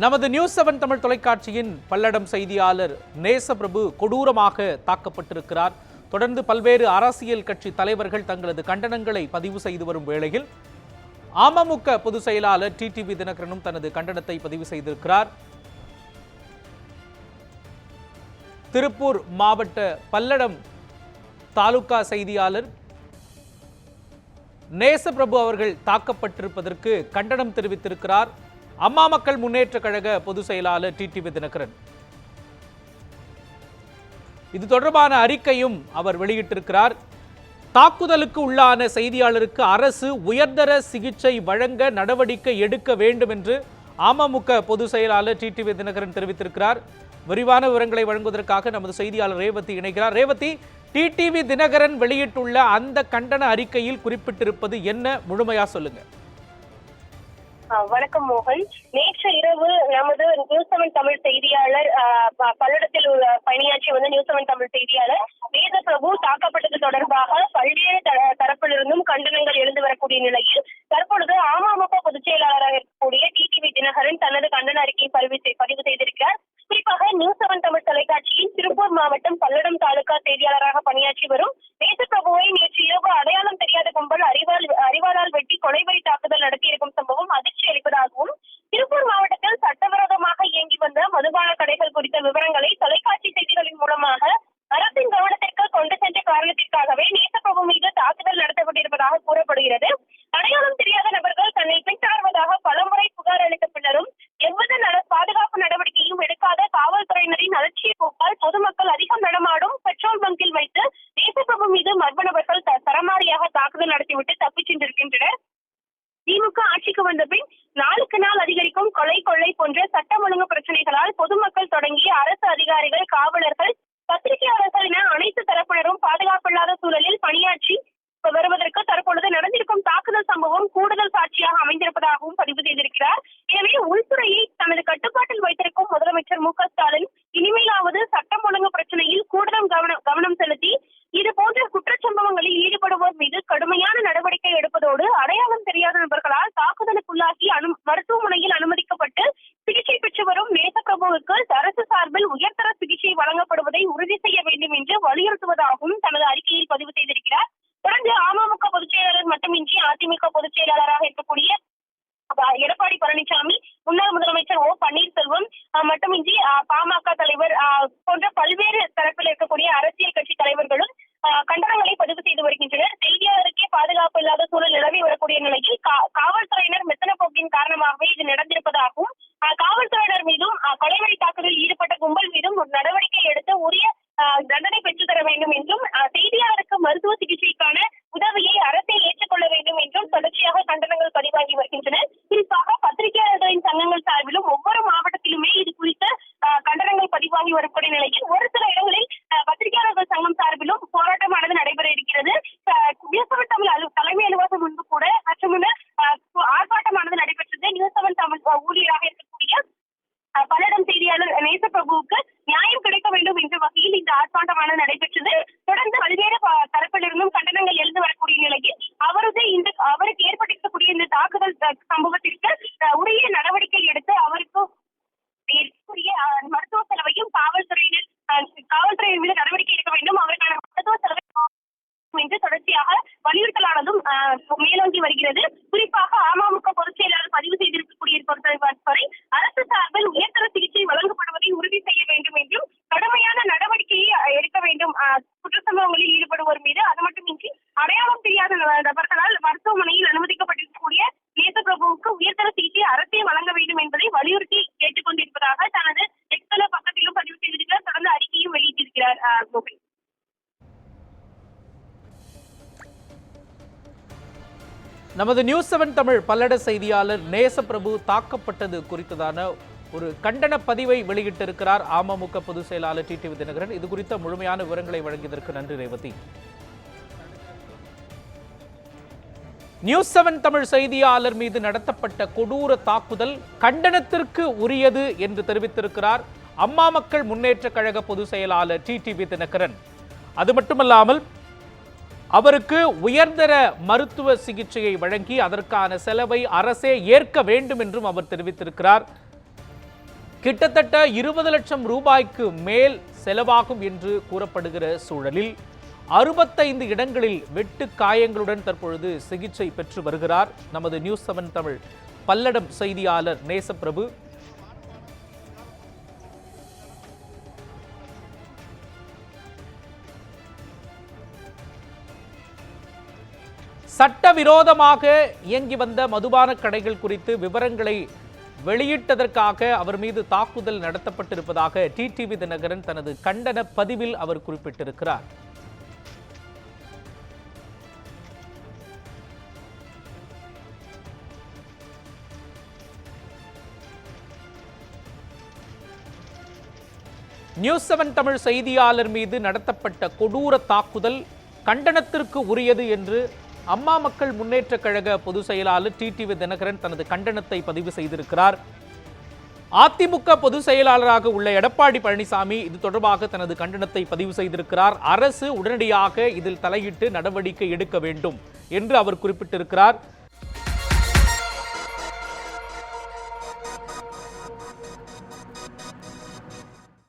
நமது news seven Tamil தொலைக்காட்சியின் பல்லடம் செய்தியாளர் நேசபிரபு கொடூரமாக தாக்கப்பட்டிருக்கிறார். தொடர்ந்து பல்வேறு அரசியல் கட்சி தலைவர்கள் தங்களது கண்டனங்களை பதிவு செய்து வரும் வேளையில் அமமுக பொதுச் செயலாளர் டிடிவி தினகரனும் தனது கண்டனத்தை பதிவு செய்திருக்கிறார். திருப்பூர் மாவட்ட பல்லடம் தாலுகா செய்தியாளர் நேசபிரபு அவர்கள் தாக்கப்பட்டிருப்பதற்கு கண்டனம் தெரிவித்திருக்கிறார். அம்மா மக்கள் முன்னேற்ற கழக பொதுச் செயலாளர் டிடிவி தினகரன் இது தொடர்பான அறிக்கையும் அவர் வெளியிட்டிருக்கிறார். தாக்குதலுக்கு உள்ளான செய்தியாளருக்கு அரசு உயர்தர சிகிச்சை வழங்க நடவடிக்கை எடுக்க வேண்டும் என்று அமமுக பொதுச் செயலாளர் டிடிவி தினகரன் தெரிவித்திருக்கிறார். விரிவான விவரங்களை வழங்குவதற்காக நமது செய்தியாளர் ரேவதி இணைகிறார். ரேவதி டிடிவி தினகரன் வெளியிட்டுள்ள அந்த கண்டன அறிக்கையில் குறிப்பிட்டிருப்பது என்ன? முழுமையா சொல்லுங்க. வணக்கம் மோகன். நேற்று இரவு நமது நியூஸ் செவன் தமிழ் செய்தியாளர் பல்லடத்தில் உள்ள பணியாற்றி வந்த நியூஸ் செவன் தமிழ் செய்தியாளர் வேத பிரபு தாக்கப்பட்டது தொடர்பாக பல்வேறு தரப்பிலிருந்தும் கண்டனங்கள் எழுந்து வரக்கூடிய நிலையில் தற்பொழுது அமமுக பொதுச் செயலாளராக இருக்கக்கூடிய டிடிவி தினகரன் தனது கண்டன அறிக்கையை பதிவு பதிவு செய்திருக்கிறார். குறிப்பாக நியூஸ் செவன் தமிழ் தொலைக்காட்சியின் திருப்பூர் மாவட்டம் பல்லடம் தாலுகா செய்தியாளராக பணியாற்றி வரும் தேசப்பிரபுவை நேற்று இரவு அடையாளம் ஆட்சிக்கு வந்த பின் நாளுக்கு நாள் அதிகரிக்கும் கொலை கொள்ளை போன்ற சட்டம் ஒழுங்கு பிரச்சனைகளால் பொதுமக்கள் தொடங்கி அரசு அதிகாரிகள் காவலர்கள் பத்திரிகையாளர்கள் என அனைத்து தரப்பினரும் பாதுகாப்பில்லாத சூழலில் பணியாற்றி வருவதற்கு தற்பொழுது நடந்திருக்கும் தாக்குதல் சம்பவம் கூடுதல் சாட்சியாக அமைந்திருப்பதாகவும் பதிவு செய்திருக்கிறார் எனவே உள்துறையை தனது கட்டுப்பாட்டில் வைத்திருக்கும் முதலமைச்சர் மு க ஸ்டாலின் இனிமேலாவது சட்டம் ஒழுங்கு பிரச்சனையில் கூடுதல் கவனம் கவனம் செலுத்தி இது போன்ற குற்றச்சம்பவங்களில் ஈடுபடுவோர் மீது கடுமையான நடவடிக்கை எடுப்பதோடு அடையாளம் தெரியாத நபர்களால் தாக்குதலுக்குள்ளாகி அனு மருத்துவமனையில் அனுமதிக்கப்பட்டு சிகிச்சை பெற்று வரும் நேசப்பிரபுவுக்கு அரசு சார்பில் உயர்தர சிகிச்சை வழங்கப்படுவதை உறுதி செய்ய வேண்டும் என்று வலியுறுத்துவதாகவும் தனது அறிக்கையில் பதிவு செய்திருக்கிறார் தொடர்ந்து அமமுக பொதுச் செயலாளர் மட்டுமின்றி அதிமுக பொதுச் செயலாளராக இருக்கக்கூடிய அப்ப எடப்பாடி பழனிசாமி முன்னாள் முதலமைச்சர் ஓ பன்னீர்செல்வம் அஹ், மட்டுமின்றி அஹ், பாமக தலைவர் அஹ், போன்ற பல்வேறு தரப்பில் இருக்கக்கூடிய அரசியல் கட்சி தலைவர்களும் அஹ், கண்டனங்களை பதிவு செய்து வருகின்றனர் செய்தியாளருக்கே பாதுகாப்பு இல்லாத சூழல் நிலவி வரக்கூடிய நிலையில் கா- காவல்துறையினர் மெத்தன போக்கின் காரணமாகவே இது நடந்திருப்பதாகவும் அஹ், காவல்துறையினர் மீதும் அஹ், கொலைவழி தாக்குதலில் ஈடுபட்ட கும்பல் மீதும் ஒரு நடவடிக்கை எடுத்து உரிய அஹ், தண்டனை பெற்றுத் தர வேண்டும் என்றும் அஹ், செய்தியாளருக்கு மருத்துவ சிகிச்சைக்கான உதவியை அரசே ஏற்றுக்கொள்ள வேண்டும் என்றும் தொடர்ச்சியாக கண்டனங்கள் பதிவாகி வருகின்றன குறிப்பாக பத்திரிகையாளர்களின் சங்கங்கள் சார்பிலும் ஒவ்வொரு மாவட்டத்திலுமே இது குறித்த அஹ், கண்டனங்கள் பதிவாகி வரக்கூடிய நிலையில் ஒரு சில இடங்களில் அஹ், பத்திரிகையாளர்கள் சங்கம் சார்பிலும் போராட்டமானது நடைபெற இருக்கிறது அஹ், நியூஸ் செவன் தமிழ் அலு தலைமை அலுவலகம் முன்பு கூட மற்றும் ஆர்ப்பாட்டமானது நடைபெற்றது நியூஸ் செவன் தமிழ் அஹ், ஊழியராக இருக்கக்கூடிய அஹ், பல்லடம் செய்தியாளர் நேசப்பிரபுவுக்கு நியாயம் கிடைக்க வேண்டும் என்ற வகையில் இந்த ஆர்ப்பாட்டமானது நடைபெற்றது. தொடர்ந்து பல்வேறு தரப்பிலிருந்தும் கண்டனங்கள் எழுந்து வரக்கூடிய நிலையில் அவரது இந்த அவருக்கு ஏற்பட்டிருக்கக்கூடிய இந்த தாக்குதல் சம்பவத்திற்கு உரிய நடவடிக்கை எடுத்து அவருக்கு மருத்துவ செலவையும் காவல்துறையினர் அஹ், காவல்துறையின் மீது நடவடிக்கை எடுக்க வேண்டும். அவருக்கான மருத்துவ செலவை என்று தொடர்ச்சியாக வலியுறுத்தலானதும் மேலோங்கி வருகிறது. குறிப்பாக அமமுக பொது செயலாளர் பதிவு செய்திருக்கக்கூடிய பொறுத்தவரை அரசு சார்பில் உயர்தர சிகிச்சை வழங்கப்படுவதை உறுதி செய்ய வேண்டும் என்றும் கடுமையான நடவடிக்கையை அஹ், எடுக்க வேண்டும் அஹ், குற்றச்சம்பவங்களில் ஈடுபடுவோர் மீது அது மட்டுமின்றி அடையாளம் தெரியாத நப- நபர்களால் மருத்துவமனையில் அனுமதிக்கப்பட்டிருக்கக்கூடிய நேசப்பிரபுவுக்கு உயர்தர சிகிச்சை அரசே வழங்க வேண்டும் என்பதை வலியுறுத்தி கேட்டுக் கொண்டிருப்பதாக தனது எக்ஸல பக்கத்திலும் பதிவு செய்திருக்கிறார். தொடர்ந்து அறிக்கையும் வெளியிட்டிருக்கிறார் கோபி நமது நியூஸ் செவன் தமிழ் பல்லட செய்தியாளர் நேசப்பிரபு தாக்கப்பட்டது குறித்ததான ஒரு கண்டன பதிவை வெளியிட்டிருக்கிறார். அமமுக பொதுச் செயலாளர் டி டிடிவி தினகரன் இது குறித்த முழுமையான விவரங்களை வழங்கியதற்கு நன்றி ரேவதி. நியூஸ் செவன் தமிழ் செய்தியாளர் மீது நடத்தப்பட்ட கொடூர தாக்குதல் கண்டனத்திற்கு உரியது என்று தெரிவித்திருக்கிறார் அம்மா மக்கள் முன்னேற்ற கழக பொதுச் செயலாளர் டிடிவி தினகரன். அது மட்டுமல்லாமல் அவருக்கு உயர்தர மருத்துவ சிகிச்சையை வழங்கி அதற்கான செலவை அரசே ஏற்க வேண்டும் என்றும் அவர் தெரிவித்திருக்கிறார். கிட்டத்தட்ட இருபது லட்சம் ரூபாய்க்கு மேல் செலவாகும் என்று கூறப்படுகிற சூழலில் அறுபத்தைந்து இடங்களில் வெட்டு காயங்களுடன் தற்பொழுது சிகிச்சை பெற்று வருகிறார் நமது நியூஸ் செவன் தமிழ் பல்லடம் செய்தியாளர் நேசப்பிரபு. சட்டவிரோதமாக இயங்கி வந்த மதுபான கடைகள் குறித்து விவரங்களை வெளியிட்டதற்காக அவர் மீது தாக்குதல் நடத்தப்பட்டிருப்பதாக டிடிவி தினகரன் தனது கண்டன பதிவில் அவர் குறிப்பிட்டிருக்கிறார். நியூஸ் செவன் தமிழ் செய்தியாளர் மீது நடத்தப்பட்ட கொடூர தாக்குதல் கண்டனத்திற்கு உரியது என்று அம்மா மக்கள் முன்னேற்ற கழக பொதுச் செயலாளர் டிடிவி தினகரன் தனது கண்டனத்தை பதிவு செய்திருக்கிறார். அதிமுக பொதுச் செயலாளராக உள்ள எடப்பாடி பழனிசாமி இது தொடர்பாக தனது கண்டனத்தை பதிவு செய்திருக்கிறார். அரசு உடனடியாக இதில் தலையிட்டு நடவடிக்கை எடுக்க வேண்டும் என்று அவர் குறிப்பிட்டிருக்கிறார்.